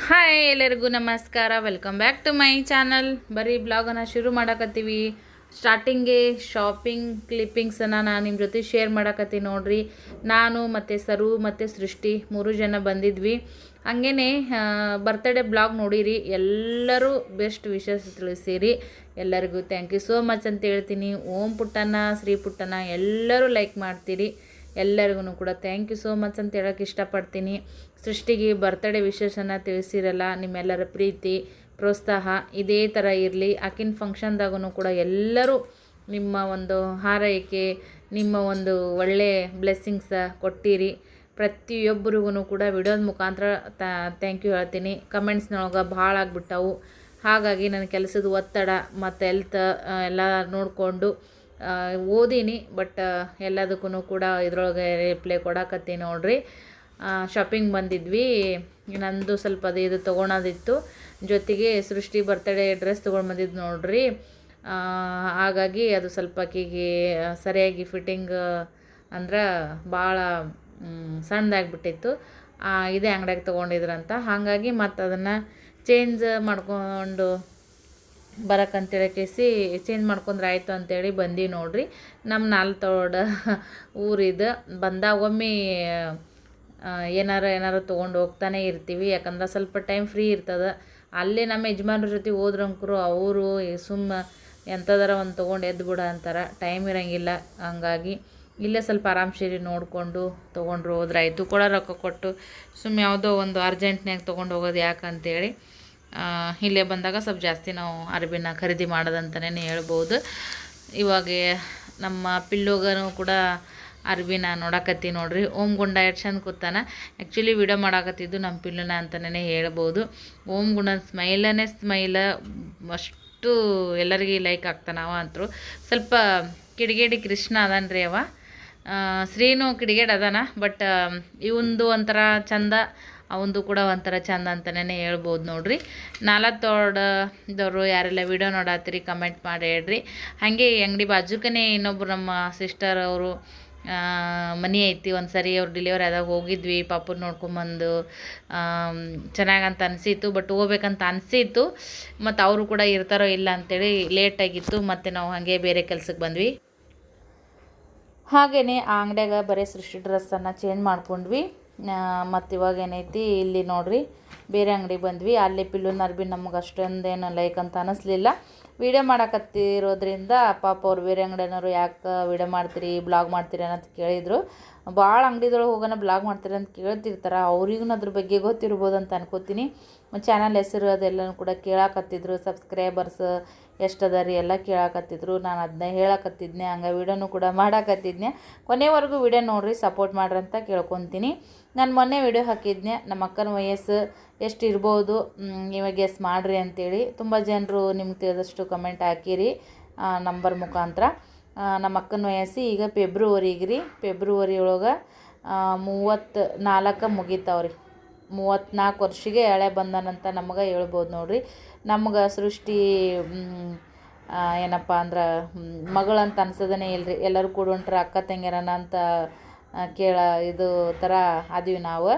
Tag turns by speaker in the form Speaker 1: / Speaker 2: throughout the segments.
Speaker 1: Hi ಎಲ್ಲರಿಗೂ ನಮಸ್ಕಾರ. Welcome back to my channel ಬರೀ ಬ್ಲಾಗನ್ನು ಶುರು ಮಾಡಕತ್ತೀವಿ. ಸ್ಟಾರ್ಟಿಂಗೆ ಶಾಪಿಂಗ್ ಕ್ಲಿಪ್ಪಿಂಗ್ಸನ್ನು ನಾನು ನಿಮ್ಮ ಜೊತೆ ಶೇರ್ ಮಾಡಕತ್ತೀನಿ ನೋಡ್ರಿ. ನಾನು ಮತ್ತು ಸರು ಮತ್ತು ಸೃಷ್ಟಿ ಮೂರು ಜನ ಬಂದಿದ್ವಿ. ಹಂಗೇ ಬರ್ತಡೇ ಬ್ಲಾಗ್ ನೋಡಿರಿ. ಎಲ್ಲರೂ ಬೆಸ್ಟ್ ವಿಶಸ್ ತಿಳಿಸಿರಿ. ಎಲ್ಲರಿಗೂ ಥ್ಯಾಂಕ್ ಯು ಸೋ ಮಚ್ ಅಂತ ಹೇಳ್ತೀನಿ. ಓಂ ಪುಟ್ಟನ ಶ್ರೀ ಪುಟ್ಟನ ಎಲ್ಲರೂ ಲೈಕ್ ಮಾಡ್ತೀರಿ. ಎಲ್ಲರಿಗೂ ಕೂಡ ಥ್ಯಾಂಕ್ ಯು ಸೋ ಮಚ್ ಅಂತ ಹೇಳೋಕ್ಕೆ ಇಷ್ಟಪಡ್ತೀನಿ. ಸೃಷ್ಟಿಗೆ ಬರ್ತಡೇ ವಿಶೇಷನ ತಿಳಿಸಿರಲ್ಲ, ನಿಮ್ಮೆಲ್ಲರ ಪ್ರೀತಿ, ಪ್ರೋತ್ಸಾಹ ಇದೇ ಥರ ಇರಲಿ. ಆಕಿನ ಫಂಕ್ಷನ್ದಾಗೂ ಕೂಡ ಎಲ್ಲರೂ ನಿಮ್ಮ ಒಂದು ಹಾರೈಕೆ, ನಿಮ್ಮ ಒಂದು ಒಳ್ಳೆ ಬ್ಲೆಸ್ಸಿಂಗ್ಸ ಕೊಟ್ಟಿರಿ. ಪ್ರತಿಯೊಬ್ಬರಿಗೂ ಕೂಡ ವಿಡಿಯೋದ ಮುಖಾಂತರ ಥ್ಯಾಂಕ್ ಯು ಹೇಳ್ತೀನಿ. ಕಮೆಂಟ್ಸ್ನೊಳಗೆ ಭಾಳ ಆಗ್ಬಿಟ್ಟವು. ಹಾಗಾಗಿ ನನ್ನ ಕೆಲಸದ ಒತ್ತಡ ಮತ್ತು ಎಲ್ತ್ ಎಲ್ಲ ನೋಡಿಕೊಂಡು ಓದೀನಿ. ಬಟ್ ಎಲ್ಲದಕ್ಕೂ ಕೂಡ ಇದ್ರೊಳಗೆ ರಿಪ್ಲೈ ಕೊಡಕತ್ತೀನಿ ನೋಡ್ರಿ. ಶಾಪಿಂಗ್ ಬಂದಿದ್ವಿ. ನಂದು ಸ್ವಲ್ಪ ಅದು ಇದು ತೊಗೊಳೋದಿತ್ತು. ಜೊತೆಗೆ ಸೃಷ್ಟಿ ಬರ್ತಡೇ ಡ್ರೆಸ್ ತೊಗೊಂಡು ಬಂದಿದ್ದು ನೋಡ್ರಿ. ಹಾಗಾಗಿ ಅದು ಸ್ವಲ್ಪ ಆಕಿಗೆ ಸರಿಯಾಗಿ ಫಿಟ್ಟಿಂಗ್ ಅಂದ್ರೆ ಭಾಳ ಸಣ್ಣದಾಗ್ಬಿಟ್ಟಿತ್ತು. ಇದೇ ಅಂಗಡಿಯಾಗ ತೊಗೊಂಡಿದ್ರಂತ. ಹಾಗಾಗಿ ಮತ್ತು ಅದನ್ನು ಚೇಂಜ್ ಮಾಡ್ಕೊಂಡು ಬರಕ್ಕಂತೇಳಿ ಕೇಸಿ ಚೇಂಜ್ ಮಾಡ್ಕೊಂಡ್ರೆ ಆಯಿತು ಅಂತೇಳಿ ಬಂದು ನೋಡ್ರಿ. ನಮ್ಮ ನಾಲ್ತೋಡ ಊರಿದು ಬಂದಾಗ ಒಮ್ಮೆ ಏನಾರ ಏನಾರು ತೊಗೊಂಡು ಹೋಗ್ತಾನೆ ಇರ್ತೀವಿ. ಯಾಕಂದ್ರೆ ಸ್ವಲ್ಪ ಟೈಮ್ ಫ್ರೀ ಇರ್ತದೆ. ಅಲ್ಲೇ ನಮ್ಮ ಯಜಮಾನ್ರ ಜೊತೆ ಹೋದ್ರಂಕರು ಅವರು ಸುಮ್ಮ ಎಂಥದಾರ ಒಂದು ತೊಗೊಂಡು ಎದ್ದು ಬಿಡ ಅಂತಾರೆ. ಟೈಮ್ ಇರೋಂಗಿಲ್ಲ. ಹಂಗಾಗಿ ಇಲ್ಲೇ ಸ್ವಲ್ಪ ಆರಾಮ್ಸೇರಿ ನೋಡಿಕೊಂಡು ತೊಗೊಂಡ್ರು ಹೋದ್ರೆ ಆಯಿತು. ಕೂಡ ರೊಕ್ಕ ಕೊಟ್ಟು ಸುಮ್ಮ ಯಾವುದೋ ಒಂದು ಅರ್ಜೆಂಟ್ನಾಗ ತೊಗೊಂಡು ಹೋಗೋದು ಯಾಕಂತೇಳಿ ಇಲ್ಲೇ ಬಂದಾಗ ಸ್ವಲ್ಪ ಜಾಸ್ತಿ ನಾವು ಅರಬಿನ ಖರೀದಿ ಮಾಡೋದಂತಲೇ ಹೇಳ್ಬೋದು. ಇವಾಗ ನಮ್ಮ ಪಿಲ್ಲೋಗನು ಕೂಡ ಅರ್ಬಿನ ನೋಡಕತ್ತಿ ನೋಡ್ರಿ. ಓಮ್ ಗುಂಡ ಎಷ್ಟು ಚಂದ ಕೂತಾನ. ಆ್ಯಕ್ಚುಲಿ ವಿಡಿಯೋ ಮಾಡಾಕತ್ತಿದ್ದು ನಮ್ಮ ಪಿಲ್ಲುನ ಅಂತಲೇ ಹೇಳ್ಬೋದು. ಓಮ್ ಗುಂಡನ ಸ್ಮೈಲನೇ ಸ್ಮೈಲ. ಅಷ್ಟು ಎಲ್ಲರಿಗೆ ಲೈಕ್ ಆಗ್ತಾನವ ಅಂತರು ಸ್ವಲ್ಪ ಕಿಡಿಗೇಡಿ ಕೃಷ್ಣ ಅದನ್ರಿ ಅವ. ಶ್ರೀನು ಕಿಡಿಗೇಡ್ ಅದಾನ ಬಟ್ ಇವಂದು ಒಂಥರ ಚಂದ, ಅವಂದು ಕೂಡ ಒಂಥರ ಚಂದ ಅಂತಲೇ ಹೇಳ್ಬೋದು ನೋಡ್ರಿ. ನಾಲ್ಕದವ್ರು ಯಾರೆಲ್ಲ ವಿಡಿಯೋ ನೋಡತ್ತೀರಿ ಕಮೆಂಟ್ ಮಾಡಿ ಹೇಳ್ರಿ. ಹಾಗೆ ಅಂಗಡಿ ಬಾಜುಕನೇ ಇನ್ನೊಬ್ರು ನಮ್ಮ ಸಿಸ್ಟರ್ ಅವರು ಮನಿ ಐತಿ ಒಂದು ಸರಿ ಅವ್ರು ಡಿಲಿವರಿ ಆದಾಗ ಹೋಗಿದ್ವಿ ಪಾಪು ನೋಡ್ಕೊಂಬಂದು ಚೆನ್ನಾಗಂತ ಅನಿಸಿತ್ತು ಬಟ್ ಹೋಗ್ಬೇಕಂತ ಅನಿಸಿತ್ತು, ಮತ್ತು ಅವರು ಕೂಡ ಇರ್ತಾರೋ ಇಲ್ಲ ಅಂತೇಳಿ ಲೇಟಾಗಿತ್ತು ಮತ್ತು ನಾವು ಹಾಗೆ ಬೇರೆ ಕೆಲ್ಸಕ್ಕೆ ಬಂದ್ವಿ. ಹಾಗೆಯೇ ಆ ಅಂಗಡಿಯಾಗ ಬರೀ ಸೃಷ್ಟಿ ಡ್ರೆಸ್ಸನ್ನು ಚೇಂಜ್ ಮಾಡ್ಕೊಂಡ್ವಿ ಮತ್ತು ಇವಾಗ ಏನೈತಿ, ಇಲ್ಲಿ ನೋಡಿರಿ, ಬೇರೆ ಅಂಗಡಿಗೆ ಬಂದ್ವಿ, ಅಲ್ಲಿ ಪಿಲ್ಲುನ ಅರ್ಬಿ ನಮಗೆ ಅಷ್ಟೊಂದೇನು ಲೈಕ್ ಅಂತ ಅನ್ನಿಸ್ಲಿಲ್ಲ ವೀಡಿಯೋ ಮಾಡಕತ್ತಿರೋದ್ರಿಂದ ಪಾಪ ಅವ್ರು ಬೇರೆ ಅಂಗಡಿಯವರು ಯಾಕೆ ವೀಡಿಯೋ ಮಾಡ್ತೀರಿ, ಬ್ಲಾಗ್ ಮಾಡ್ತೀರಿ ಅನ್ನೋದು ಕೇಳಿದರು. ಭಾಳ ಅಂಗಡಿದೊಳಗೆ ಹೋಗೋಣ, ಬ್ಲಾಗ್ ಮಾಡ್ತೀರಿ ಅಂತ ಕೇಳ್ತಿರ್ತಾರೆ. ಅವ್ರಿಗೂ ಅದ್ರ ಬಗ್ಗೆ ಗೊತ್ತಿರ್ಬೋದು ಅಂತ ಅನ್ಕೋತೀನಿ. ಚಾನಲ್ ಹೆಸರು ಅದೆಲ್ಲನೂ ಕೂಡ ಕೇಳಾಕತ್ತಿದ್ರು. ಸಬ್ಸ್ಕ್ರೈಬರ್ಸ್ ಎಷ್ಟು ಅದ ರೀ ಎಲ್ಲ ಕೇಳಾಕತ್ತಿದ್ರು. ನಾನು ಅದನ್ನ ಹೇಳಕತ್ತಿದ್ನೆ, ಹಂಗೆ ವೀಡಿಯೋನು ಕೂಡ ಮಾಡಾಕತ್ತಿದ್ನೆ. ಕೊನೆವರೆಗೂ ವಿಡಿಯೋ ನೋಡಿರಿ, ಸಪೋರ್ಟ್ ಮಾಡ್ರಿ ಅಂತ ಕೇಳ್ಕೊತೀನಿ. ನಾನು ಮೊನ್ನೆ ವಿಡಿಯೋ ಹಾಕಿದ್ನೆ ನಮ್ಮ ಅಕ್ಕನ ವಯಸ್ಸು ಎಷ್ಟು ಇರ್ಬೋದು ನೀವೇ ಗೆಸ್ ಮಾಡಿರಿ ಅಂತೇಳಿ ತುಂಬ ಜನರು ನಿಮ್ಗೆ ತಿಳಿದಷ್ಟು ಕಮೆಂಟ್ ಹಾಕಿರಿ ನಂಬರ್ ಮುಖಾಂತರ. ನಮ್ಮ ಅಕ್ಕನ ವಯಸ್ಸು ಈಗ ಫೆಬ್ರವರಿಗೆ ರೀ. ಫೆಬ್ರವರಿ ಒಳಗೆ ಮೂವತ್ತು ನಾಲ್ಕು ಮುಗೀತಾವ್ರಿ. ಮೂವತ್ತ್ನಾಲ್ಕು ವರ್ಷಿಗೆ ಎಳೆ ಬಂದನಂತ ನಮಗೆ ಹೇಳ್ಬೋದು ನೋಡ್ರಿ. ನಮ್ಗೆ ಸೃಷ್ಟಿ ಏನಪ್ಪ ಅಂದ್ರೆ ಮಗಳಂತ ಅನ್ಸೋದೇ ಇಲ್ರಿ. ಎಲ್ಲರೂ ಕೂಡ ಹೊಂಟ್ರೆ ಅಕ್ಕ ತಂಗಿರನ ಅಂತ ಕೇಳ, ಇದು ಥರ ಅದೀವಿ ನಾವು.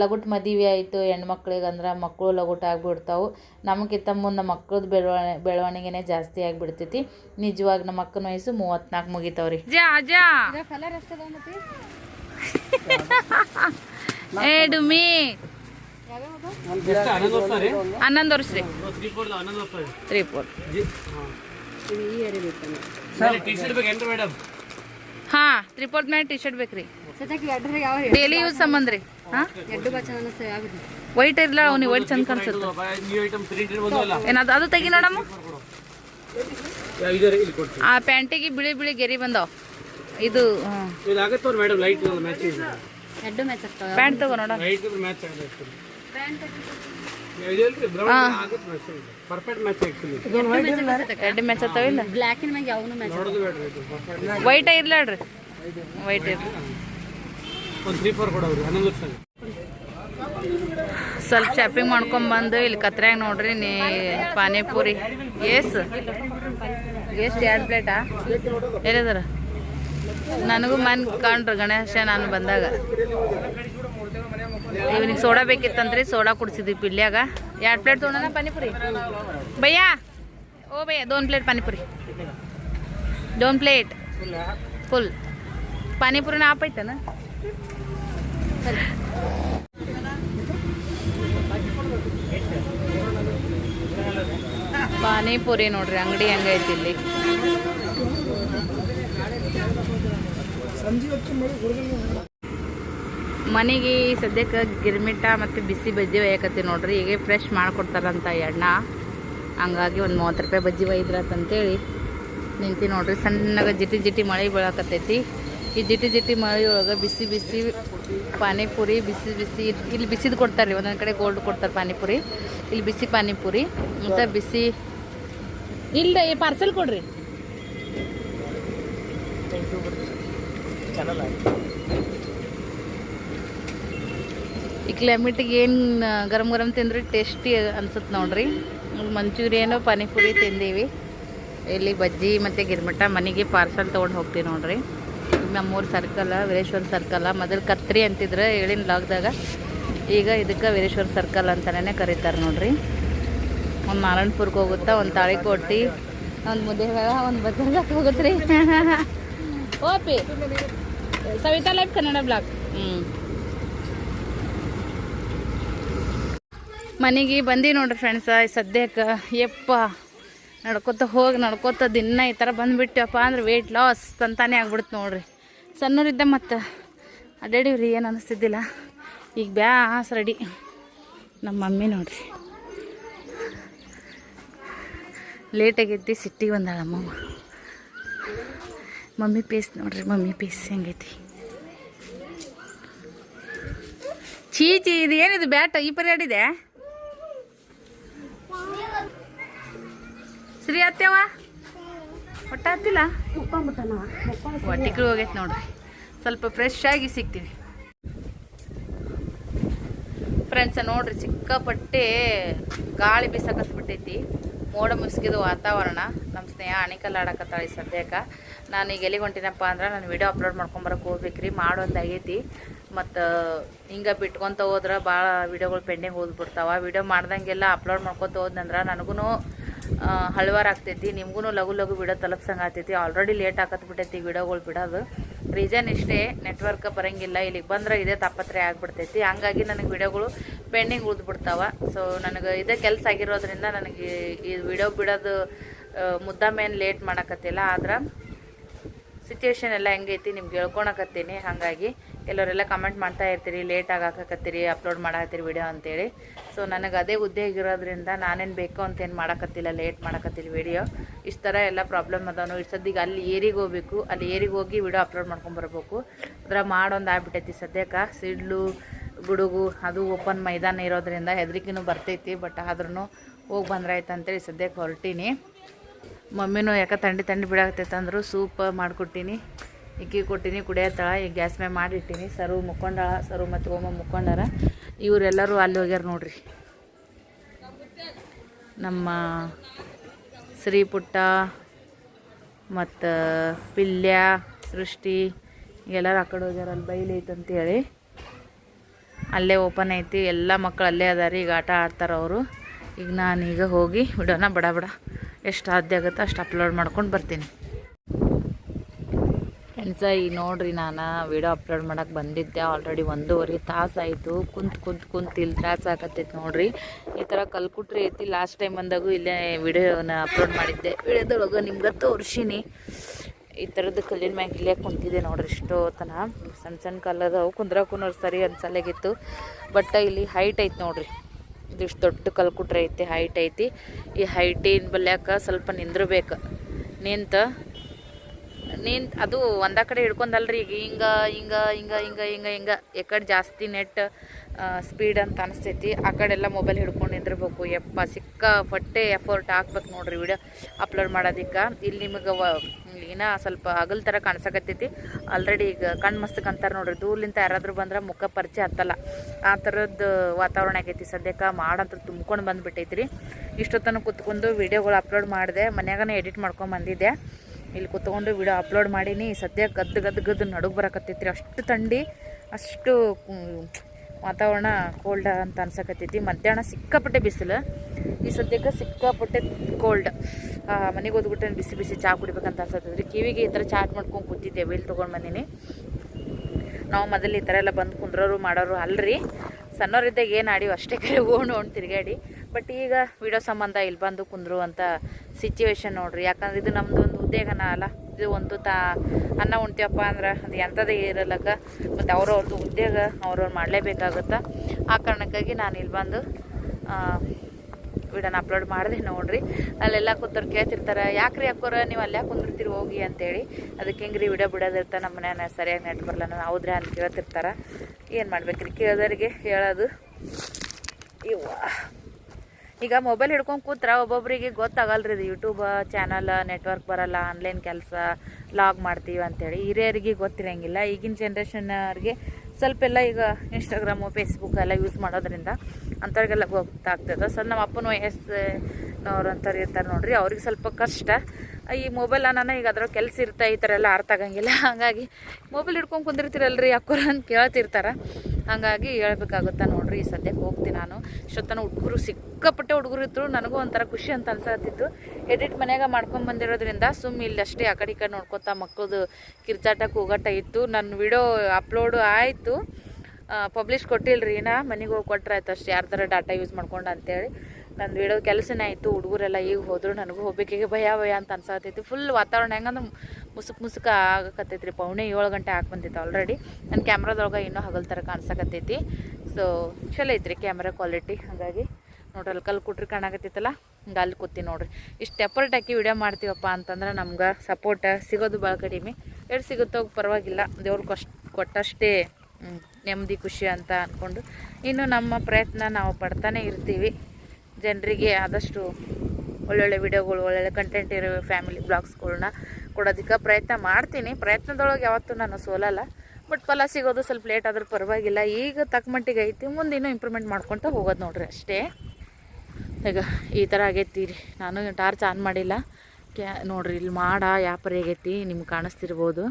Speaker 1: ಲಗುಟ್ ಮದುವೆ ಆಯಿತು ಹೆಣ್ಮಕ್ಳಿಗೆ ಅಂದ್ರೆ ಮಕ್ಕಳು ಲಗುಟ್ ಆಗಿಬಿಡ್ತಾವೆ. ನಮಗಿಂತ ಮುಂದೆ ಮಕ್ಕಳದ್ದು ಬೆಳವಣಿ ಬೆಳವಣಿಗೆನೇ ಜಾಸ್ತಿ ಆಗಿಬಿಡ್ತೈತಿ. ನಿಜವಾಗಿ ನಮ್ಮ ಅಕ್ಕನ ವಯಸ್ಸು ಮೂವತ್ತ್ನಾಲ್ಕು ಮುಗಿತಾವ್ರಿ. ಜಾ ಜಾ.
Speaker 2: ಕಲರ್ ಎಷ್ಟದ ಮತ್ತೆ?
Speaker 1: ಏ ಡುಮ್ಮಿ ಹನ್ನೊಂದು ವರ್ಷ ರೀ? ತ್ರೀ ಫೋರ್ ಹಾಂ. ತ್ರೀ ಫೋರ್ತ್ ಮೇಲೆ ಟಿ ಶರ್ಟ್ ಬೇಕ್ರಿ. ಡೈಲಿ ಯೂಸ್ ಸಂಬಂಧ ರೀ. ವೈಟ್ ಇರ್ಲ ಅವ್ನಿಗೆ ವೈಟ್ ಚಂದ ಕಾಣಿಸುತ್ತೆ. ಏನದು ಅದು ತೆಗಿ ನೋಡಮ್ಮ. ಆ ಪ್ಯಾಂಟಿಗೆ ಬಿಳಿ ಬಿಳಿ ಗೆರಿ ಬಂದಾವ. ಇದು ಪ್ಯಾಂಟ್ ತಗೋ ನೋಡ. ಎರಡು ಮ್ಯಾಚ್ ಆಗ್ತಾವಿಲ್ಲ ವೈಟ್ ಇರ್ಲಾಡ್ರಿ ವೈಟ್ ಇರ್ಲಿ. ಸ್ವಲ್ಪ ಶಾಪಿಂಗ್ ಮಾಡ್ಕೊಂಬಂದು ಇಲ್ಲಿ ಕತ್ರ್ಯಾಗ ನೋಡ್ರಿ, ನೀ ಪಾನಿಪುರಿ. ಎಸ್? ಎಷ್ಟು ಎರಡು ಪ್ಲೇಟಾ ಎಲ್ಲದರ? ನನಗೂ ಮನ್ ಕಂಡ್ರು ಗಣೇಶ ನಾನು ಬಂದಾಗ. ಇವನಿಗೆ ಸೋಡಾ ಬೇಕಿತ್ತಂದ್ರಿ ಸೋಡಾ ಕುಡಿಸಿದ್ವಿ ಪಿಲ್ಯಾಗ ಎರಡು ಪ್ಲೇಟ್ ತೊಗೊಳೋಣ ಪಾನಿಪುರಿ. ಭಯ್ಯ? ಓ ಭಯ್ಯ, ದೋನ್ ಪ್ಲೇಟ್ ಪಾನಿಪುರಿ. ದೋನ್ ಪ್ಲೇಟ್ ಫುಲ್ ಪಾನಿಪುರಿನ ಆಪ್ ಐತನ ಪಾನಿಪುರಿ ನೋಡ್ರಿ, ಅಂಗಡಿ ಹೆಂಗೈತಿ ಇಲ್ಲಿ. ಮನೆಗೆ ಸದ್ಯಕ್ಕೆ ಗಿರ್ಮಿಟ ಮತ್ತು ಬಿಸಿ ಬಜ್ಜಿ ಒಯ್ಯಕತ್ತಿ ನೋಡ್ರಿ ಈಗ ಫ್ರೆಶ್ ಮಾಡಿಕೊಡ್ತಾರಂತ ಎಣ್ಣ ಹಂಗಾಗಿ ಒಂದು ಮೂವತ್ತು ರೂಪಾಯಿ ಬಜ್ಜಿ ಒಯ್ದ್ರತ್ತಂತೇಳಿ. ನಿಂತಿ ನೋಡ್ರಿ, ಸಣ್ಣಗೆ ಜಿಟಿ ಜಿಟಿ ಮಳೆ ಬೀಳಕತ್ತೈತಿ. ಈ ಜಿಟಿ ಜಿಟಿ ಮಳೆ ಒಳಗೆ ಬಿಸಿ ಬಿಸಿ ಪಾನಿಪುರಿ ಬಿಸಿ ಬಿಸಿ ಇಲ್ಲಿ ಬಿಸಿದು ಕೊಡ್ತಾರೆ ಒಂದೊಂದು ಕಡೆ ಗೋಲ್ಡ್ ಕೊಡ್ತಾರೆ ಪಾನಿಪುರಿ. ಇಲ್ಲಿ ಬಿಸಿ ಪಾನಿಪುರಿ ಮತ್ತು ಬಿಸಿ ಇಲ್ಲ ಈ ಪಾರ್ಸೆಲ್ ಕೊಡ್ರಿ. ಈ ಕ್ಲೈಮೇಟಿಗೆ ಏನು ಗರಂ ಗರಂ ತಿಂದ್ರೆ ಟೇಸ್ಟಿ ಅನ್ಸುತ್ತೆ ನೋಡ್ರಿ. ಮಂಚೂರಿಯನ್ನು ಪಾನಿಪುರಿ ತಿಂದೀವಿ. ಇಲ್ಲಿ ಬಜ್ಜಿ ಮತ್ತು ಗಿರ್ಮಟ ಮನೆಗೆ ಪಾರ್ಸಲ್ ತೊಗೊಂಡು ಹೋಗ್ತೀವಿ ನೋಡ್ರಿ. ನಮ್ಮೂರು ಸರ್ಕಲ್ ವೀರೇಶ್ವರ ಸರ್ಕಲ್ ಮೊದಲು ಕತ್ರಿ ಅಂತಿದ್ರೆ ಹೇಳಿನ ಲಾಗ್ದಾಗ. ಈಗ ಇದಕ್ಕೆ ವೀರೇಶ್ವರ ಸರ್ಕಲ್ ಅಂತಲೇ ಕರೀತಾರೆ ನೋಡ್ರಿ. ಒಂದು ನಾರಾಯಣಪುರಕ್ಕೆ ಹೋಗುತ್ತಾ ಒಂದು ತಾಳಿಕೋಟಿ ಒಂದು ಮುದ್ದೇಗಳ ಒಂದು ಬಜಾರ್ಗೆ ಹೋಗುತ್ತೆ ರೀ ಓಪಿ. Savita life Kannada blog. ಹ್ಞೂ ಮನೆಗೆ ಬಂದಿ ನೋಡ್ರಿ ಫ್ರೆಂಡ್ಸ ಸದ್ಯಕ್ಕೆ ಯಪ್ಪ ನಡ್ಕೊತ ಹೋಗಿ ನಡ್ಕೊತ ದಿನ ಈ ಥರ ಬಂದುಬಿಟ್ಟಪ್ಪ ಅಂದ್ರೆ ವೆಯ್ಟ್ ಲಾಸ್ ತಂತಾನೆ ಆಗ್ಬಿಡುತ್ತೆ ನೋಡ್ರಿ. ಸಣ್ಣೂರಿದ್ದ ಮತ್ತು ಅಡ್ಡಾಡಿವ್ರಿ, ಏನು ಅನ್ನಿಸ್ತಿದ್ದಿಲ್ಲ ಈಗ ಬ್ಯಾಸ್ ರೆಡಿ ನಮ್ಮ ಮಮ್ಮಿ ನೋಡ್ರಿ. ಎದ್ದು ಸಿಟ್ಟಿಗೆ ಬಂದಾಳ ಅಮ್ಮಮ್ಮ ಮಮ್ಮಿ ಪೀಸ್ ನೋಡ್ರಿ, ಮಮ್ಮಿ ಪೀಸ್ ಹೆಂಗೈತಿ. ಚೀಚಿ ಇದು ಏನಿದು ಬ್ಯಾಟ್? ಈ ಪರಿ ಆಡಿದೆ? ಶ್ರೀ ಅತ್ತೆವ ಹೊಟ್ಟ ಹತ್ತಿಲ್ಲ ಹೋಗೈತೆ ನೋಡ್ರಿ. ಸ್ವಲ್ಪ ಫ್ರೆಶ್ ಆಗಿ ಸಿಗ್ತೀವಿ ಫ್ರೆಂಡ್ಸ ನೋಡ್ರಿ ಸಿಕ್ಕಾಪಟ್ಟೆ ಗಾಳಿ ಬೀಸಕತ್ಬಿಟ್ಟೈತಿ ಮೋಡ ಮುಸುಕಿದ ವಾತಾವರಣ. ನಮ್ಮ ಸ್ನೇಹ ಅಣಿಕಲ್ ಆಡಕತ್ತಾಳಿ ಸದ್ಯಕ್ಕೆ. ನಾನು ಈಗ ಎಲ್ಲಿಗೆ ಹೊಂಟಿನಪ್ಪ ಅಂದ್ರೆ ನಾನು ವಿಡಿಯೋ ಅಪ್ಲೋಡ್ ಮಾಡ್ಕೊಂಬರಕ್ಕೆ ಹೋಗ್ಬೇಕ್ರಿ. ಮಾಡೋದು ಆಗೈತಿ. ಮತ್ತು ಹಿಂಗೆ ಬಿಟ್ಕೊತ ಹೋದ್ರೆ ಭಾಳ ವಿಡಿಯೋಗಳು ಪೆಂಡಿಂಗ್ ಹೋದ್ಬಿಡ್ತಾವ ವಿಡಿಯೋ ಮಾಡ್ದಂಗೆಲ್ಲ ಅಪ್ಲೋಡ್ ಮಾಡ್ಕೊತ ಹೋದ್ನಂದ್ರೆ ನನಗೂ ಹಳವಾರ ಆಗ್ತೈತಿ ನಿಮಗೂ ಲಘು ಲಘು ವಿಡಿಯೋ ತಲುಪ್ಸಂಗೆ ಆಗ್ತೈತಿ ಆಲ್ರೆಡಿ ಲೇಟ್ ಆಗತ್ಬಿಟ್ಟೈತಿ ವಿಡಿಯೋಗಳು ಬಿಡೋದು. ರೀಸನ್ ಇಷ್ಟೇ ನೆಟ್ವರ್ಕ್ ಬರೋಂಗಿಲ್ಲ, ಇಲ್ಲಿಗೆ ಬಂದ್ರೆ ಇದೇ ತಾಪತ್ರೆ ಆಗಿಬಿಡ್ತೈತಿ. ಹಂಗಾಗಿ ನನಗೆ ವಿಡಿಯೋಗಳು ಪೆಂಡಿಂಗ್ ಉಳಿದ್ಬಿಡ್ತಾವೆ. ಸೊ ನನಗೆ ಇದೇ ಕೆಲಸ ಆಗಿರೋದ್ರಿಂದ ನನಗೆ ಈ ವಿಡಿಯೋ ಬಿಡೋದು ಮುದ್ದಾಮೇನು ಲೇಟ್ ಮಾಡೋಕತ್ತಿಲ್ಲ. ಆದ್ರೆ ಸಿಚುವೇಶನ್ ಎಲ್ಲ ಹೆಂಗೈತಿ ನಿಮ್ಗೆ ಹೇಳ್ಕೊಳಕತ್ತೀನಿ ಹಾಗಾಗಿ ಕೆಲವರೆಲ್ಲ ಕಮೆಂಟ್ ಮಾಡ್ತಾ ಇರ್ತೀರಿ ಲೇಟ್ ಆಗಾಕತ್ತೀರಿ ಅಪ್ಲೋಡ್ ಮಾಡಕತ್ತೀರಿ ವಿಡಿಯೋ ಅಂತೇಳಿ. ಸೊ ನನಗೆ ಅದೇ ಇರೋದ್ರಿಂದ ನಾನೇನು ಬೇಕು ಅಂತೇನು ಮಾಡಕತ್ತಿಲ್ಲ ಲೇಟ್ ಮಾಡಕತ್ತಿಲ್ಲ ವಿಡಿಯೋ ಇಷ್ಟು ಥರ ಎಲ್ಲ ಪ್ರಾಬ್ಲಮ್ ಅದಾನು ಇಷ್ಟು ಸದ್ಯಗೆ ಅಲ್ಲಿ ಏರಿಗೆ ಹೋಗ್ಬೇಕು, ಅಲ್ಲಿ ಏರಿಗೆ ಹೋಗಿ ವಿಡಿಯೋ ಅಪ್ಲೋಡ್ ಮಾಡ್ಕೊಂಬರ್ಬೇಕು ಅದರ ಮಾಡೊಂದು ಆಗ್ಬಿಟ್ಟೈತಿ ಸದ್ಯಕ್ಕೆ. ಸಿಡ್ಲು, ಗುಡುಗು, ಅದು ಓಪನ್ ಮೈದಾನ ಇರೋದ್ರಿಂದ ಹೆದರಿಕೆನೂ ಬರ್ತೈತಿ ಬಟ್ ಆದ್ರೂ ಹೋಗಿ ಬಂದ್ರಾಯ್ತು ಅಂತೇಳಿ ಸದ್ಯಕ್ಕೆ ಹೊರಟೀನಿ. ಮಮ್ಮಿನೂ ಯಾಕೆ ತಂಡಿ ತಂಡಿ ಬಿಡಾಕತ್ತೈತೆ ಅಂದರು ಸೂಪ್ ಮಾಡಿಕೊಟ್ಟಿನಿ. ಇಕ್ಕಿ ಕೊಟ್ಟಿನಿ, ಕುಡಿಯತ್ತಾಳ. ಈಗ ಗ್ಯಾಸ್ ಮೇಲೆ ಮಾಡಿಟ್ಟಿನಿ. ಸರು ಮುಕ್ಕೊಂಡಾಳ ಸರು ಮತ್ತು ಓಮ ಮುಕ್ಕೊಂಡಾರ. ಇವರೆಲ್ಲರೂ ಅಲ್ಲಿ ಹೋಗ್ಯಾರ ನೋಡ್ರಿ. ನಮ್ಮ ಶ್ರೀ ಪುಟ್ಟ ಮತ್ತು ಪಿಲ್ಯ, ಸೃಷ್ಟಿ ಎಲ್ಲರೂ ಆ ಕಡೆ ಹೋಗ್ಯಾರ. ಅಲ್ಲಿ ಬೈಲಿ ಐತೆ ಅಂತೇಳಿ ಅಲ್ಲೇ ಓಪನ್ ಐತಿ. ಎಲ್ಲ ಮಕ್ಕಳು ಅಲ್ಲೇ ಅದಾರ. ಈಗ ಆಟ ಆಡ್ತಾರೆ ಅವರು. ಈಗ ನಾನೀಗ ಹೋಗಿ ಬಿಡೋಣ ಬಡ ಬಡ. ಎಷ್ಟು ಸಾಧ್ಯ ಆಗುತ್ತೋ ಅಷ್ಟು ಅಪ್ಲೋಡ್ ಮಾಡ್ಕೊಂಡು ಬರ್ತೀನಿ. ಫ್ರೆಂಡ್ಸ ಈ ನೋಡ್ರಿ ನಾನು ವಿಡಿಯೋ ಅಪ್ಲೋಡ್ ಮಾಡಕ್ಕೆ ಬಂದಿದ್ದೆ. ಆಲ್ರೆಡಿ ಒಂದೂವರೆ ತಾಸಾಯಿತು ಕುಂತು ಕುಂತು ಕುಂತು ಇಲ್ಲಿ ತ್ರಾಸ ಆಗತ್ತೈತೆ ನೋಡ್ರಿ. ಈ ಥರ ಕಲ್ಕುಟ್ರಿ ಐತಿ. ಲಾಸ್ಟ್ ಟೈಮ್ ಬಂದಾಗೂ ಇಲ್ಲೇ ವಿಡಿಯೋನ ಅಪ್ಲೋಡ್ ಮಾಡಿದ್ದೆ. ವಿಡಿಯೋದೊಳಗೆ ನಿಮ್ಗೆ ತೋರಿಸಿನಿ. ಈ ಥರದ್ದು ಕಲ್ಲಿನ ಮ್ಯಾಗ ಇಲ್ಲೇ ಕುಂತಿದ್ದೆ ನೋಡ್ರಿ ಇಷ್ಟೋ ತನ ಸಣ್ಣ ಸಣ್ಣ ಕಲ್ಲದವು ಕುಂದ್ರಕ್ಕೂ ಸರಿ ಅನ್ಸಲಾಗಿತ್ತು ಬಟ್ ಇಲ್ಲಿ ಹೈಟ್ ಐತೆ ನೋಡ್ರಿ. ಇದಿಷ್ಟು ದೊಡ್ಡ ಕಲ್ಕುಟ್ರೆ ಐತಿ. ಹೈಟ್ ಐತಿ. ಈ ಹೈಟಿನ ಬಲ್ಯಾಕ ಸ್ವಲ್ಪ ನಿಂದ್ರಬೇಕು. ನಿಂತ ನಿಂತ್ ಅದು ಒಂದ ಕಡೆ ಹಿಡ್ಕೊಂಡಲ್ರಿ ಈಗ ಹಿಂಗ ಹಿಂಗ ಹಿಂಗ ಹಿಂಗ ಹಿಂಗ ಹಿಂಗ. ಎಕಡೆ ಜಾಸ್ತಿ ನೆಟ್ ಸ್ಪೀಡ್ ಅಂತ ಅನಿಸ್ತೈತಿ. ಆ ಕಡೆ ಎಲ್ಲ ಮೊಬೈಲ್ ಹಿಡ್ಕೊಂಡು ನಿಂದಿರ್ಬೇಕು. ಯಪ್ಪ ಸಿಕ್ಕಾಪಟ್ಟೆ ಎಫರ್ಟ್ ಹಾಕ್ಬೇಕು ನೋಡ್ರಿ ವಿಡಿಯೋ ಅಪ್ಲೋಡ್ ಮಾಡೋದಕ್ಕೆ ಇಲ್ಲಿ ನಿಮಗೆ ಏನ ಸ್ವಲ್ಪ ಹಗಲ್ ಥರ ಕಾಣಿಸಕತ್ತೈತಿ. ಆಲ್ರೆಡಿ ಈಗ ಕಣ್ಣು ಮಸ್ತಕ್ ಅಂತಾರೆ ನೋಡ್ರಿ. ದೂರ್ಲಿಂತ ಯಾರಾದರೂ ಬಂದ್ರೆ ಮುಖ ಪರಿಚಯ ಹತ್ತಲ್ಲ ಆ ಥರದ್ದು ವಾತಾವರಣ ಆಗೈತಿ ಸದ್ಯಕ್ಕೆ. ಮಾಡಂತ ತುಂಬ್ಕೊಂಡು ಬಂದುಬಿಟ್ಟೈತ್ರಿ. ಇಷ್ಟೊತ್ತನ ಕುತ್ಕೊಂಡು ವಿಡಿಯೋಗಳು ಅಪ್ಲೋಡ್ ಮಾಡಿದೆ, ಮನ್ಯಾಗನೇ ಎಡಿಟ್ ಮಾಡ್ಕೊಂಡು ಬಂದಿದ್ದೆ. ಇಲ್ಲಿ ಕೂತ್ಕೊಂಡು ವಿಡಿಯೋ ಅಪ್ಲೋಡ್ ಮಾಡೀನಿ. ಸದ್ಯ ಗದ್ದು ಗದ್ದು ಗದ್ದು ನಡುಗೆ ಬರಕತ್ತೈತ್ರಿ. ಅಷ್ಟು ಥಂಡಿ, ಅಷ್ಟು ವಾತಾವರಣ ಕೋಲ್ಡ್ ಅಂತ ಅನ್ಸಕತ್ತೈತಿ. ಮಧ್ಯಾಹ್ನ ಸಿಕ್ಕಾಪಟ್ಟೆ ಬಿಸಿಲು. ಈ ಸದ್ಯಕ್ಕೆ ಸಿಕ್ಕಾಪಟ್ಟೆ ಕೋಲ್ಡ್ ಮನೆಗೆ ಹೋದ್ಬಿಟ್ಟು ಬಿಸಿ ಬಿಸಿ ಚಹಾ ಕುಡಿಬೇಕಂತ ಅನ್ಸತ್ತದ್ರಿ ಕಿವಿಗೆ ಈ ಥರ ಚಾಟ್ ಮಾಡ್ಕೊಂಡು ಕೂತಿದ್ದೆ ವೀಲ್ ತೊಗೊಂಡು ಬಂದೀನಿ. ನಾವು ಮೊದಲು ಈ ಥರ ಎಲ್ಲ ಬಂದು ಕುಂದ್ರೋರು ಮಾಡೋರು ಅಲ್ರಿ. ಸಣ್ಣವರಿದ್ದಾಗ ಏನು ಆಡಿವು? ಅಷ್ಟೇ ಕೈ ಓಣು ಓಣ್ ತಿರುಗಾಡಿ ಬಟ್ ಈಗ ವಿಡಿಯೋ ಸಂಬಂಧ ಇಲ್ಲಿ ಬಂದು ಕುಂದ್ರು ಅಂತ ಸಿಚುವೇಶನ್ ನೋಡ್ರಿ. ಯಾಕಂದ್ರೆ ಇದು ನಮ್ದು ಒಂದು ಉದ್ಯೋಗನ ಅಲ್ಲ. ಇದು ಒಂದು ತಾ ಅನ್ನ ಉಣ್ತೀವಪ್ಪ ಅಂದ್ರೆ ಅದು ಎಂಥದೇ ಇರಲಕ್ಕ. ಮತ್ತು ಅವ್ರವ್ರದ್ದು ಉದ್ಯೋಗ ಅವ್ರವ್ರು ಮಾಡಲೇಬೇಕಾಗುತ್ತೆ. ಆ ಕಾರಣಕ್ಕಾಗಿ ನಾನು ಇಲ್ಲಿ ಬಂದು ವಿಡಿಯೋನ ಅಪ್ಲೋಡ್ ಮಾಡಿದೆ ನೋಡ್ರಿ. ಅಲ್ಲೆಲ್ಲ ಕೂತರು ಕೇಳ್ತಿರ್ತಾರೆ, ಯಾಕ್ರಿ ಅಕ್ಕೋರ? ನೀವು ಅಲ್ಲೇ ಕುಂದಿರ್ತೀರಿ ಹೋಗಿ? ಅಂತೇಳಿ. ಅದಕ್ಕೆ ಹೆಂಗ್ರಿ ವಿಡಿಯೋ ಬಿಡೋದಿರ್ತ ನಮ್ಮ ಮನ್ಯಾನ ಸರಿಯಾಗಿ ನೆಟ್ ಬರಲ್ಲ ನಾನು ಹೌದ್ರಿ ಅಂತ ಕೇಳ್ತಿರ್ತಾರೆ. ಏನು ಮಾಡ್ಬೇಕ್ರಿ ಕೇಳೋದರಿಗೆ ಹೇಳೋದು? ಇವ್ವ ಈಗ ಮೊಬೈಲ್ ಹಿಡ್ಕೊಂಡು ಕೂತ್ರ ಒಬ್ಬೊಬ್ರಿಗೆ ಗೊತ್ತಾಗಲ್ರಿ ಇದು ಯೂಟ್ಯೂಬ್ ಚಾನಲ್ ನೆಟ್ವರ್ಕ್ ಬರಲ್ಲ ಆನ್ಲೈನ್ ಕೆಲಸ ಲಾಗ್ ಮಾಡ್ತೀವಿ ಅಂತೇಳಿ. ಹಿರಿಯರಿಗೆ ಗೊತ್ತಿರಂಗಿಲ್ಲ. ಈಗಿನ ಜನ್ರೇಷನ್ನವ್ರಿಗೆ ಸ್ವಲ್ಪ ಎಲ್ಲ ಈಗ ಇನ್ಸ್ಟಾಗ್ರಾಮು ಫೇಸ್ಬುಕ್ ಎಲ್ಲ ಯೂಸ್ ಮಾಡೋದ್ರಿಂದ ಅಂಥವ್ರಿಗೆಲ್ಲ ಗೊತ್ತಾಗ್ತದೆ. ಸೊ ನಮ್ಮ ಅಪ್ಪನ ವಯಸ್ಸಿನವ್ರು ಇರ್ತಾರೆ ನೋಡ್ರಿ, ಅವ್ರಿಗೆ ಸ್ವಲ್ಪ ಕಷ್ಟ. ಈ ಮೊಬೈಲ್ ನಾನು ಈಗ ಅದ್ರ ಕೆಲಸ ಇರ್ತಾ ಈ ಥರ ಎಲ್ಲ ಅರ್ಥ ಆಗಂಗಿಲ್ಲ. ಹಾಗಾಗಿ ಮೊಬೈಲ್ ಹಿಡ್ಕೊಂಡು ಕುಂದಿರ್ತೀರಲ್ರಿ ಅಕ್ಕೋರ ಅಂತ ಕೇಳ್ತಿರ್ತಾರೆ. ಹಾಗಾಗಿ ಹೇಳ್ಬೇಕಾಗುತ್ತಾ ನೋಡ್ರಿ, ಈ ಸದ್ಯಕ್ಕೆ ಹೋಗ್ತೀನಿ ನಾನು. ಇಷ್ಟೊತ್ತನ ಹುಡುಗರು ಸಿಕ್ಕಾಪಟ್ಟೆ ಹುಡುಗರು ಇದ್ರು ನನಗೂ ಒಂಥರ ಖುಷಿ ಅಂತ ಅನ್ಸತ್ತಿತ್ತು ಎಡಿಟ್ ಮನ್ಯಾಗ ಮಾಡ್ಕೊಂಡು ಬಂದಿರೋದ್ರಿಂದ ಸುಮ್ಮ ಇಲ್ಲಿ ಅಷ್ಟೇ ಆ ಕಡೆ ಈ ಕಡೆ ನೋಡ್ಕೊತಾ ಮಕ್ಕಳದು ಕಿರ್ಚಾಟ ಕೂಗಾಟ ಇತ್ತು. ನನ್ನ ವಿಡಿಯೋ ಅಪ್ಲೋಡು ಆಯಿತು. ಪಬ್ಲಿಷ್ ಕೊಟ್ಟಿಲ್ರಿ ನಾ ಮನೆಗೆ ಹೋಗಿ ಕೊಟ್ರೆ ಆಯ್ತು ಅಷ್ಟು. ಯಾರ್ದಾರ ಡಾಟಾ ಯೂಸ್ ಮಾಡ್ಕೊಂಡು ಅಂತೇಳಿ. ನಂದು ವಿಡಿಯೋ ಕೆಲಸನೇ ಆಯಿತು, ಹುಡುಗರೆಲ್ಲ ಈಗ ಹೋದ್ರು, ನನಗೂ ಹೋಗ್ಬೇಕೀಗ ಭಯ ಭಯ ಅಂತ ಅನ್ಸತ್ತೈತಿ ಫುಲ್ ವಾತಾವರಣ ಹೆಂಗಂದ್ರೆ ಮುಸುಕ್ ಮುಸುಕ ಆಗಕತ್ತೈತಿ ಪೌಣೆ ಏಳು ಗಂಟೆ ಹಾಕಿ ಬಂದಿತ್ತು ಆಲ್ರೆಡಿ ನನ್ನ ಕ್ಯಾಮ್ರಾದೊಳಗೆ ಇನ್ನೂ ಹಗಲ್ ಥರ ಕಾಣಿಸಕತ್ತೈತಿ. ಸೊ ಚಲೋ ಐತ್ರಿ ಕ್ಯಾಮ್ರಾ ಕ್ವಾಲಿಟಿ ಹಾಗಾಗಿ ನೋಡ್ರಿ, ಅಲ್ಲಿ ಕಲ್ಲು ಕುಟ್ರಿ ಕಾಣಕತ್ತೈತಲ್ಲ, ಹಿಂಗೆ ಅಲ್ಲಿ ಕೂತಿ ನೋಡ್ರಿ. ಇಷ್ಟು ಎಫರ್ಟ್ ಹಾಕಿ ವಿಡಿಯೋ ಮಾಡ್ತೀವಪ್ಪ ಅಂತಂದ್ರೆ ನಮ್ಗೆ ಸಪೋರ್ಟ್ ಸಿಗೋದು ಭಾಳ ಕಡಿಮೆ. ಎಷ್ಟು ಸಿಗುತ್ತೋ ಪರವಾಗಿಲ್ಲ. ದೇವ್ರು ಕೊಷ್ಟು ಕೊಟ್ಟಷ್ಟೇ ನೆಮ್ಮದಿ, ಖುಷಿ ಅಂತ ಅಂದ್ಕೊಂಡು ಇನ್ನು ನಮ್ಮ ಪ್ರಯತ್ನ ನಾವು ಪಡ್ತಾನೆ ಇರ್ತೀವಿ. ಜನರಿಗೆ ಆದಷ್ಟು ಒಳ್ಳೊಳ್ಳೆ ವಿಡಿಯೋಗಳು, ಒಳ್ಳೊಳ್ಳೆ ಕಂಟೆಂಟ್ ಇರೋ ಫ್ಯಾಮಿಲಿ ಬ್ಲಾಗ್ಸ್ಗಳನ್ನ ಕೊಡೋದಕ್ಕೆ ಪ್ರಯತ್ನ ಮಾಡ್ತೀನಿ. ಪ್ರಯತ್ನದೊಳಗೆ ಯಾವತ್ತೂ ನಾನು ಸೋಲಲ್ಲ. ಬಟ್ ಫಲ ಸಿಗೋದು ಸ್ವಲ್ಪ ಲೇಟ್ ಆದರೂ ಪರವಾಗಿಲ್ಲ. ಈಗ ತಕ್ಕ ಮಟ್ಟಿಗೆ ಐತಿ. ಮುಂದೆ ಇನ್ನೂ ಇಂಪ್ರೂವ್ಮೆಂಟ್ ಮಾಡ್ಕೊತ ಹೋಗೋದು ನೋಡ್ರಿ ಅಷ್ಟೇ. ಈಗ ಈ ಥರ ಆಗೈತಿ ರೀ ನಾನು ಟಾರ್ಚ್ ಆನ್ ಮಾಡಿಲ್ಲ. ಕ್ಯಾ, ನೋಡ್ರಿ ಇಲ್ಲಿ ಮಾಡ, ಯಾಪರಿ ಆಗೈತಿ, ನಿಮ್ಗೆ ಕಾಣಿಸ್ತಿರ್ಬೋದು.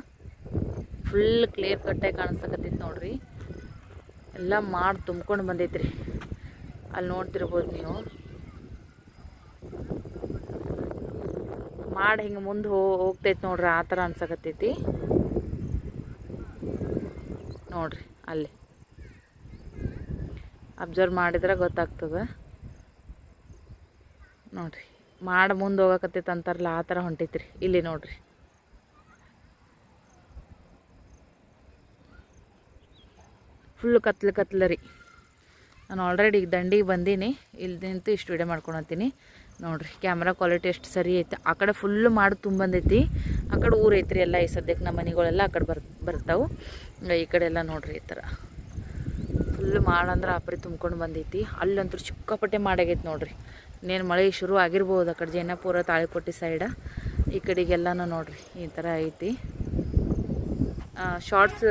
Speaker 1: ಫುಲ್ ಕ್ಲಿಯರ್ ಕಟ್ಟಾಗಿ ಕಾಣಿಸ್ತಕತ್ತೈತಿ ನೋಡ್ರಿ. ಎಲ್ಲ ಮಾಡಿ ತುಂಬ್ಕೊಂಡು ಬಂದೈತ್ರಿ. ಅಲ್ಲಿ ನೋಡ್ತಿರ್ಬೋದು ನೀವು. ಮಾಡಿ ಹಿಂಗೆ ಮುಂದೆ ಹೋಗ್ತೈತೆ ನೋಡ್ರಿ, ಆ ಥರ ಅನ್ಸಕತ್ತೈತಿ. ನೋಡ್ರಿ, ಅಲ್ಲಿ. ಅಬ್ಸರ್ವ್ ಮಾಡಿದ್ರೆ ಗೊತ್ತಾಗ್ತದೆ. ನೋಡ್ರಿ, ಮಾಡಿ ಮುಂದೆ ಹೋಗಕತ್ತೈತೆ ಅಂತಾರಲ್ಲ, ಆ ಥರ ಹೊಂಟೈತ್ರಿ. ಇಲ್ಲಿ ನೋಡ್ರಿ. ಫುಲ್ ಕತ್ಲು ಕತ್ಲರಿ. ರೀ ನಾನು ಆಲ್ರೆಡಿ ಈಗ ದಂಡಿಗೆ ಬಂದೀನಿ. ಇಲ್ಲಿ ನಿಂತು ಇಷ್ಟು ವಿಡಿಯೋ ಮಾಡ್ಕೊಳತ್ತೀನಿ. ನೋಡ್ರಿ ಕ್ಯಾಮ್ರಾ ಕ್ವಾಲಿಟಿ ಎಷ್ಟು ಸರಿ ಐತೆ. ಆ ಕಡೆ ಫುಲ್ ಮಾಡಿ ತುಂಬಂದೈತಿ ಆ ಕಡೆ ಊರು ಐತ್ರಿ ಎಲ್ಲ ಈ ಸದ್ಯಕ್ಕೆ ನಮ್ಮ ಮನೆಗಳೆಲ್ಲ, ಆ ಕಡೆ ಬರ್, ಬರ್ತಾವೆ. ಈ ಕಡೆ ಎಲ್ಲ ನೋಡ್ರಿ ಈ ಥರ. ಫುಲ್ ಮಾಡಂದ್ರೆ ಆಪರಿ ತುಂಬ್ಕೊಂಡು ಬಂದೈತಿ. ಅಲ್ಲಂತೂ ಚಿಕ್ಕಾಪಟ್ಟೆ ಮಾಡಾಗೈತೆ ನೋಡ್ರಿ. ಇನ್ನೇನು ಮಳೆ ಶುರು ಆಗಿರ್ಬೋದು, ಆ ಕಡೆ ಜೈನಪುರ ತಾಳಿಕೋಟೆ ಸೈಡ ಈ ಕಡೆಗೆಲ್ಲನೂ ನೋಡ್ರಿ, ಈ ಥರ ಐತಿ. ಶಾರ್ಟ್ಸ್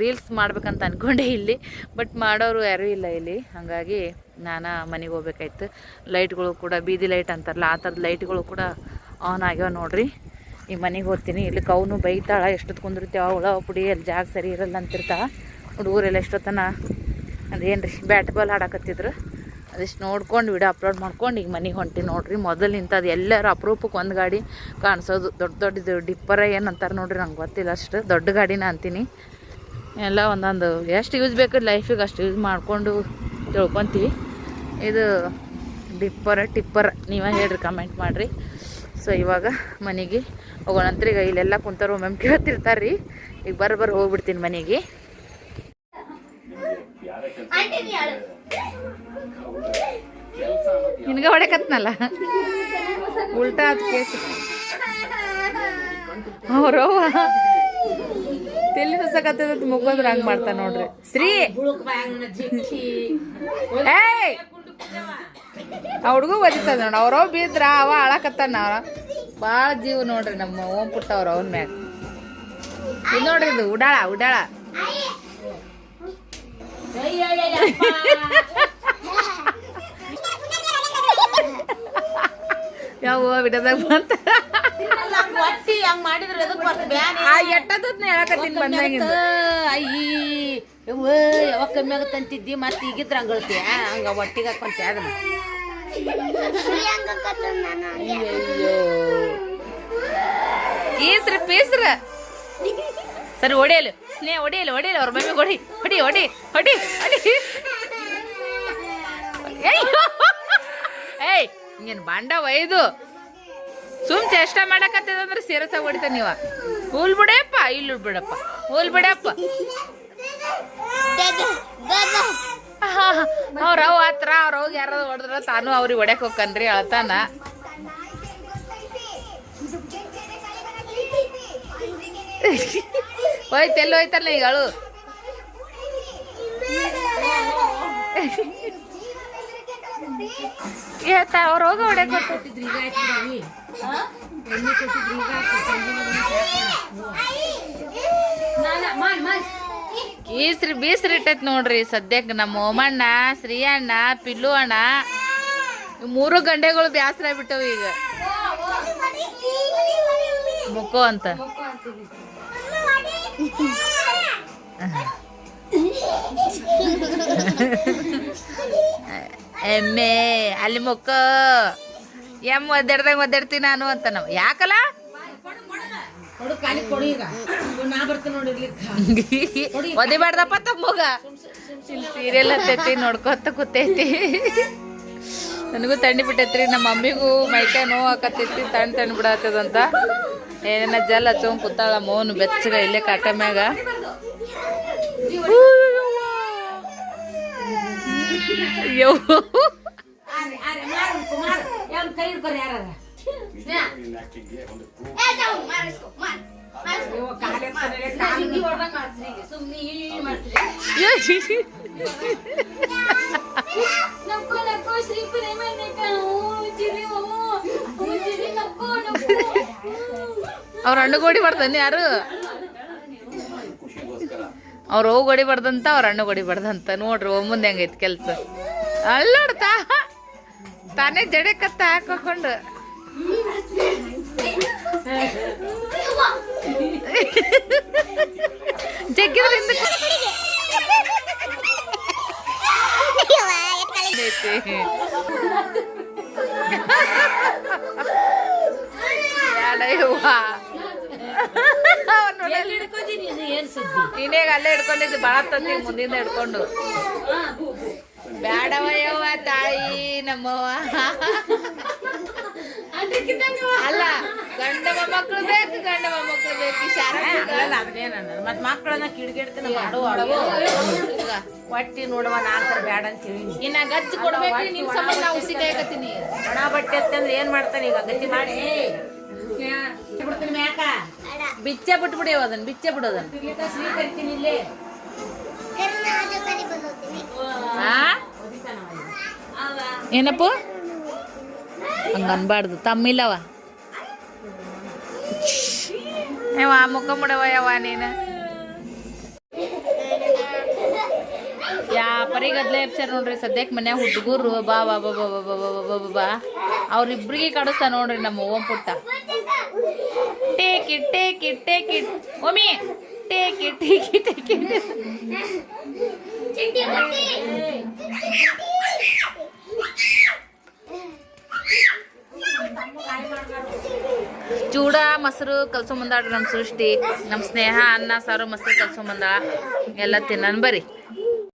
Speaker 1: ರೀಲ್ಸ್ ಮಾಡ್ಬೇಕಂತ ಅಂದ್ಕೊಂಡೆ ಇಲ್ಲಿ ಬಟ್ ಮಾಡೋರು ಯಾರೂ ಇಲ್ಲ ಇಲ್ಲಿ. ಹಾಗಾಗಿ ನಾನು ಮನೆಗೆ ಹೋಗ್ಬೇಕಾಯ್ತು. ಲೈಟ್ಗಳು ಕೂಡ, ಬೀದಿ ಲೈಟ್ ಅಂತಾರಲ್ಲ, ಆ ಥರದ ಲೈಟ್ಗಳು ಕೂಡ ಆನ್ ಆಗ್ಯಾವ ನೋಡ್ರಿ. ಈ ಮನೆಗೆ ಹೋಗ್ತೀನಿ. ಇಲ್ಲಿ ಕೌನು ಬೈತಾಳ, ಎಷ್ಟೊತ್ತು ಕುಂದಿರ್ತೀವ ಹುಳ ಪುಡಿ ಅಲ್ಲಿ ಜಾಗ ಸರಿ ಇರಲ್ಲ ಅಂತಿರ್ತಾವ ಹುಡುಗರೆಲ್ಲ ಎಷ್ಟೊತ್ತನ ಅದೇನು ರೀ ಬ್ಯಾಟ್ ಬಾಲ್ ಆಡಕತ್ತಿದ್ರು. ಅದಿಷ್ಟು ನೋಡ್ಕೊಂಡು ವಿಡಿಯೋ ಅಪ್ಲೋಡ್ ಮಾಡ್ಕೊಂಡು ಈಗ ಮನೆಗೆ ಹೊಂಟಿ ನೋಡ್ರಿ. ಮೊದಲು ಇಂಥದ್ದು ಎಲ್ಲರೂ ಅಪರೂಪಕ್ಕೆ ಒಂದು ಗಾಡಿ ಕಾಣಿಸೋದು. ದೊಡ್ಡ ದೊಡ್ಡದು ಡಿಪ್ಪರ ಏನಂತಾರೆ ನೋಡ್ರಿ, ನಂಗೆ ಗೊತ್ತಿಲ್ಲ ಅಷ್ಟು. ದೊಡ್ಡ ಗಾಡಿನ ಅಂತೀನಿ. ಎಲ್ಲ ಒಂದೊಂದು ಎಷ್ಟು ಯೂಸ್ ಬೇಕು ಲೈಫಿಗೆ ಅಷ್ಟು ಯೂಸ್ ಮಾಡಿಕೊಂಡು ತಿಳ್ಕೊತೀವಿ. ಇದು ಡಿಪ್ಪರ, ಟಿಪ್ಪರ ನೀವೇ ಹೇಳ್ರಿ ಕಮೆಂಟ್ ಮಾಡಿರಿ. ಸೊ ಇವಾಗ ಮನೆಗೆ ಹೋಗೋಣಂತ್ರಿ. ಈಗ ಇಲ್ಲೆಲ್ಲ ಕುಂತಾರೆ ಒಮ್ಮೆ ಕೇಳ್ತಿರ್ತಾರೆ ರೀ ಈಗ ಬರ ಬರ ಹೋಗ್ಬಿಡ್ತೀನಿ ಮನೆಗೆ. ನಿನಗೆ ಹೊಡೆಕತ್ನಲ್ಲ ಉಲ್ಟಾ ಅದು ಕೇಸ್. ಅವ್ರವ್ವ ತೆಲಿ ನುಸಕತ್ತದ ಮುಗೋದ್ರ ಹಂಗ್ ಮಾಡ್ತಾ ನೋಡ್ರಿ. ಶ್ರೀ ಏಯ್! ಆ ಹುಡುಗ ಒದಿತದ ನೋಡ. ಅವ್ರವ್ ಬೀದ್ರ, ಅವ ಅಳಕತ್ತಾನ ಭಾಳ ಜೀವ ನೋಡ್ರಿ ನಮ್ಮ ಓಂ ಪುಟ್ಟ ಅವ್ರ ಅವನ ಮ್ಯಾಗ. ಇದು ನೋಡ್ರಿ ಇದು, ಉಡಾಳ ಉಡಾಳ. ಯಾವ ಬಿಡದಾಗ ಬಂತ? ಆ ಎಟ್ಟದತ್ನ ಹೇಳಕತ್ತೀನಿ ಬಂದಂಗಿಂದ.
Speaker 3: ಅಯ್ಯಿ ಇವ ಯಾವಾಗ ಕಮ್ಮಿ ಆಗುತ್ತೆ ಮತ್ತೆ ಈಗಿದ್ರ ಹಂಗಳ್ತೀಯ ಹಂಗ ಒಟ್ಟಿಗೆ ಹಾಕೊಂತೀಯ ಅದನ್ನ
Speaker 1: ಈಸ್ರ ಪೀಸ್ರ. ಸರಿ ಹೊಡಿಯಲು ಸ್ನೇ ಹೊಡಿಯಲು ಹೊಡಿಯಲು ಅವ್ರ ಮಮ್ಮಿ ಹೊಡಿ ಹೊಡಿ ಹೊಡಿ ಹೊಡಿ ಹೊಡಿ ಏಯ್ ನೀನು ಬಾಂಡ ಒಯ್ದು ಸುಮ್ ಚೇಷ್ಟ ಮಾಡಕತ್ತದಂದ್ರೆ ಸೀರಸ ಹೊಡಿತ ನೀವ ಹೂಲ್ ಬಿಡಪ್ಪ ಇಲ್ಲಿ ಬಿಡಪ್ಪ ಹೂಲ್ ಬಿಡಪ್ಪ ಅವ್ರ ಅವ್ ಹತ್ರ ಅವ್ರ ಹೋಗಿ ಯಾರಾದ್ರು ಹೊಡೆದ್ರ ತಾನು ಅವ್ರಿಗೆ ಹೊಡ್ಯಾಕ್ ಹೋಗ್ಕನ್ರಿ ಅಳ್ತಾನ ಹೋಯ್ತು, ಎಲ್ಲಿ ಹೋಯ್ತಾರಲ್ಲ ಈಗ ಅಳು? ಅವ್ರ ಹೋಗ ಹೊಡ್ಯಾಕ್ ಈಸ್ರಿ ಬೀಸ್ರಿ ಇಟ್ಟೈತ್ ನೋಡ್ರಿ ಸದ್ಯಕ್ಕೆ ನಮ್ಮ ಓಮಣ್ಣ, ಶ್ರೀಯಣ್ಣ ಪಿಲ್ಲು ಅಣ್ಣ ಮೂರು ಗಂಡೆಗಳು ಬ್ಯಾಸರ ಆಗ್ಬಿಟ್ಟವು ಈಗ. ಮುಕ್ಕೋ ಅಂತ. ಎಮ್ಮೆ ಅಲ್ಲಿ ಮುಕ್ಕ. ಎಂ ಒದ್ದಾಡ್ದಂಗ ಒದ್ದಾಡ್ತೀನಿ ನಾನು ಅಂತ ನಾವು. ಯಾಕಲ್ಲ? ಒದಿಬಾರ್ದಪ್ಪ ತಮ್ಮಗ ಸೀರಿಯಲ್ ಹತ್ತೈತಿ ನೋಡ್ಕೊತ ಕೂತೈತಿ. ನನಗೂ ತಣ್ಣಿ ಬಿಟ್ಟೈತ್ರಿ ನಮ್ಮ ಮಮ್ಮಿಗೂ ಮೈಕೈ ನೋವು ಹಾಕತ್ತೈತಿ ತಣ್ಣು ತಣ್ಣ ಬಿಡತ್ತದಂತ ಏನೇನ ಜಲ್ಲ ಹಚ್ಕೊಂಡ್ ಕೂತಾಳ ಮೌನ್ ಬೆಚ್ಚಗ ಇಲ್ಲೇ ಕಾಟ ಮ್ಯಾಗ. ಅವ್ರು ಹಣ್ಣು ಗೋಡಿ ಪ್ರೇಮನಕ ಯಾರು? ಅವ್ರ ಹೂ ಗೋಡಿ ಬರ್ದಂತ, ಅವ್ರ ಹಣ್ಣು ಗೋಡಿ ಬರ್ದಂತ. ನೋಡ್ರಿ ಮುಂದೆ ಹೆಂಗೈತಿ ಕೆಲ್ಸ. ಅಲ್ಲಡ್ತಾ. ತಾನೇ ಜಡೆ ಕತ್ತ ಹಾಕೊಂಡು ಜಗ್ಗಿದ್ರಿಂದ ನೀನೇಗ ಅಲ್ಲೇ ಹಿಡ್ಕೊಂಡಿದ್ದು ಭಾಳ ತಂದಿ ಮುಂದಿಂದ ಹಿಡ್ಕೊಂಡು. ಬ್ಯಾಡವಯವ್ವ ತಾಯಿ ನಮ್ಮವ್ವ. ಅಲ್ಲ ಗಂಡ ಮೊಮ್ಮಕ್ಳು ಬೇಕು ಗಂಡ ಮೊಮ್ಮಕ್ಳು ಬೇಕು.
Speaker 3: ಅಲ್ಲ ಅದನ್ನೇನ ಮತ್ ಮಕ್ಕಳನ್ನ ಕಿಡಿಗೇಡ್ತಾನ ಮಾಡುವ ಹೊಟ್ಟಿ ನೋಡುವ ನಾಲ್ಕರ ಬ್ಯಾಡ ಅಂತ ಹೇಳಿ.
Speaker 1: ಇನ್ನ ಗಚ್ಚಿ ಕೊಡ್ಬೇಕು ನಿನ್ ಸಂಬಂಧ ನಾವು ಉಸಿ ಕಾಯಕತ್ತೀನಿ
Speaker 3: ಒಣ ಬಟ್ಟೆ ಅಂತಂದ್ರೆ ಏನ್ ಮಾಡ್ತಾನೆ ಈಗ? ಗತಿ ಮಾಡಿ. ಬಿಡ್ತೀನಿ ಮ್ಯಾಕ.
Speaker 1: ಬಿಚ್ಚೆ ಬಿಟ್ಬಿಡಿ ಅದನ್ನ ಬಿಚ್ಚೆ ಬಿಡೋದನ್ನ
Speaker 3: ಸ್ವೀ ಕರಿತೀನಿ ಇಲ್ಲೇ.
Speaker 1: ಏನಪ್ಪ? ಹಂಗ ಅನ್ಬಾರ್ದು. ತಮ್ಮಿಲ್ಲವ? ಯವ್ವ ಮುಖ ಮುಡವ ಯವ್ವ ನೀನು. ಯಾ ಪರಿ ಗದ್ಲೆ ಎಪ್ಸ್ಯಾರ ನೋಡ್ರಿ ಸದ್ಯಕ್ಕೆ ಮನ್ಯಾಗ ಹುಡುಗರು ಬಾ ಬಾ ಬಾ ಬಾ ಬಾ ಬಾ ಬಾ ಬಾ ಬಾ. ಅವ್ರಿಬ್ರಿಗೆ ಕಡಿಸ್ತಾ ನೋಡ್ರಿ ನಮ್ಮ ಓಂ ಪುಟ್ಟ. Take it take it take it. Take it take it take it. ಚೂಡ ಮೊಸರು ಕಲ್ಸೊಂಬಂದಾಡ್ರಿ ನಮ್ಮ ಸೃಷ್ಟಿ. ನಮ್ಮ ಸ್ನೇಹ ಅನ್ನ ಸಾರು ಮೊಸರು ಕಲ್ಸೊಂಬಂದ ಎಲ್ಲ ತಿನ್ನನ್ ಬರ್ರಿ.